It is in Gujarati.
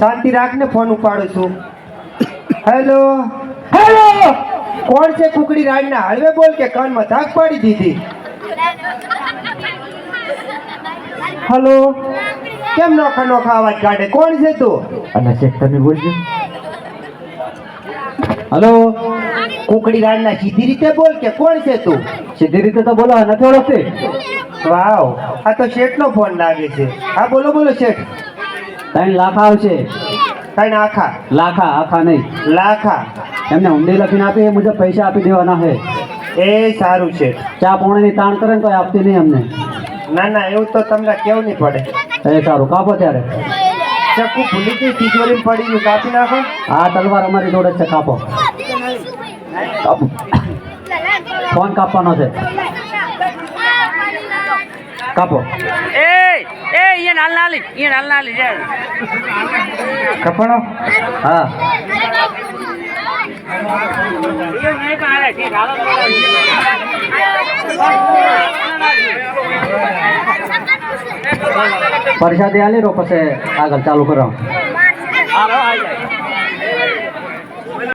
શાંતિ રાખને ફોન ઉપાડું છું. હેલો હેલો કોણ છે કુકડી રાડના? હળવે બોલ કે કાનમાં ધાક પાડી દીધી. હલો કેમ નોખા નોખા અવાજ કાઢે? કોણ છે તું? અને શેઠ તમે બોલજો હલો કુકડી રાડના સીધી રીતે બોલ કે કોણ છે તું? સીધી રીતે તો બોલો નથી ઓળખતી. વાવ આ તો શેઠ નો ફોન લાગે છે. હા બોલો બોલો શેઠ. ત્રણ લાખ આવશે? ત્રણ આખા. લાખા આખા નહીં. લાખા. એમને ઊંડી લખીને આપી એ મુજબ પૈસા આપી દેવાના હે એ સારું છે. ચા પોણીની તાણ કરે ને તો આપતી નહીં અમને. ના ના એવું તો તમને કેવું નહીં પડે. એ સારું કાપો ત્યારે. ચક્કુ ભૂલી ગઈ તિજોરી પડી ગયું કાપી નાખો. આ તલવાર અમારી જોડે છે કાપો. કાપો. ફોન કાપવાનો છે. કાપો. એ! એ ઈયન હાલ નાલી ઈયન હાલ નાલી જે. કપણો હા. પરસાદી આલી રો પછી આગળ ચાલુ કરો